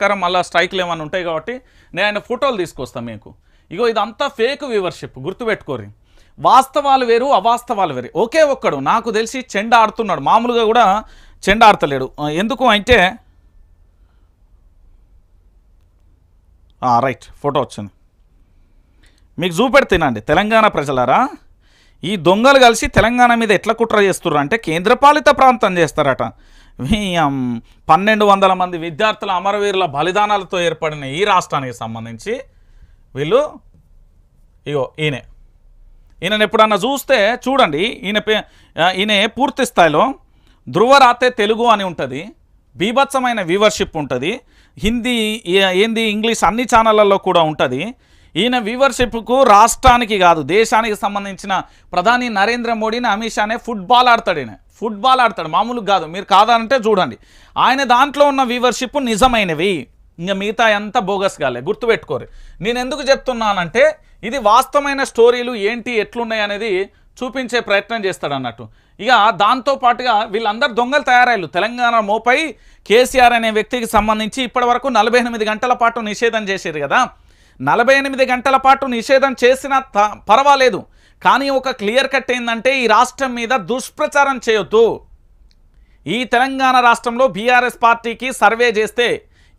కరం మళ్ళీ స్ట్రైక్లు ఏమైనా ఉంటాయి కాబట్టి నేను ఆయన ఫోటోలు తీసుకొస్తాను మీకు. ఇగో ఇదంతా ఫేక్ వ్యూవర్షిప్ గుర్తుపెట్టుకోరి వాస్తవాలు వేరు అవాస్తవాలు వేరు. ఒకే ఒక్కడు నాకు తెలిసి చెండ ఆడుతున్నాడు. మామూలుగా కూడా చెండ ఆడతలేడు. ఎందుకు అంటే రైట్ ఫోటో వచ్చింది. మీకు చూపెడుతున్నాండి తెలంగాణ ప్రజలారా. ఈ దొంగలు కలిసి తెలంగాణ మీద ఎట్లా కుట్ర చేస్తుర్రు అంటే కేంద్రపాలిత ప్రాంతం చేస్తారట. పన్నెండు వందల మంది విద్యార్థుల అమరవీరుల బలిదానాలతో ఏర్పడిన ఈ రాష్ట్రానికి సంబంధించి వీళ్ళు ఇగో ఈయనే. ఈయనను ఎప్పుడన్నా చూస్తే చూడండి ఈయన పే ఈయన పూర్తి స్థాయిలో ధృవరాతే తెలుగు అని ఉంటుంది బీభత్సమైన వ్యూవర్షిప్ ఉంటుంది హిందీ ఏంది ఇంగ్లీష్ అన్ని ఛానళ్ళల్లో కూడా ఉంటుంది. ఈయన వ్యూవర్షిప్కు రాష్ట్రానికి కాదు దేశానికి సంబంధించిన ప్రధాని నరేంద్ర మోడీని అమిత్ షానే ఫుట్బాల్ ఆడతాడు ఈయన. ఫుట్బాల్ ఆడతాడు. మామూలుగా కాదు. మీరు కాదనంటే చూడండి. ఆయన దాంట్లో ఉన్న వ్యూవర్షిప్ నిజమైనవి. ఇంకా మిగతా ఎంత బోగస్ కాలే గుర్తుపెట్టుకోరు. నేను ఎందుకు చెప్తున్నానంటే ఇది వాస్తవమైన స్టోరీలు ఏంటి ఎట్లున్నాయి అనేది చూపించే ప్రయత్నం చేస్తాడు అన్నట్టు. ఇక దాంతో పాటుగా వీళ్ళందరూ దొంగలు తయారయ్యారు. తెలంగాణ మోపై కేసీఆర్ అనే వ్యక్తికి సంబంధించి ఇప్పటి వరకు నలభై ఎనిమిది గంటల పాటు నిషేధం చేశారు కదా. నలభై ఎనిమిది గంటల పాటు నిషేధం చేసినా త- పర్వాలేదు. కానీ ఒక క్లియర్ కట్ ఏంటంటే ఈ రాష్ట్రం మీద దుష్ప్రచారం చేయొద్దు. ఈ తెలంగాణ రాష్ట్రంలో బీఆర్ఎస్ పార్టీకి సర్వే చేస్తే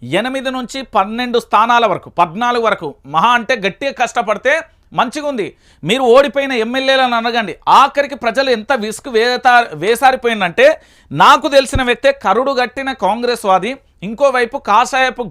ఎనిమిది నుంచి పన్నెండు స్థానాల వరకు పద్నాలుగు వరకు మహా అంటే గట్టిగా కష్టపడితే మంచిగా ఉంది మీరు ఓడిపోయిన ఎమ్మెల్యేలను అనగండి ఆఖరికి ప్రజలు ఎంత విసుగు వేతా వేసారిపోయిందంటే నాకు తెలిసిన వ్యక్తే కరుడు గట్టిన కాంగ్రెస్ వాది ఇంకోవైపు కాషాయపు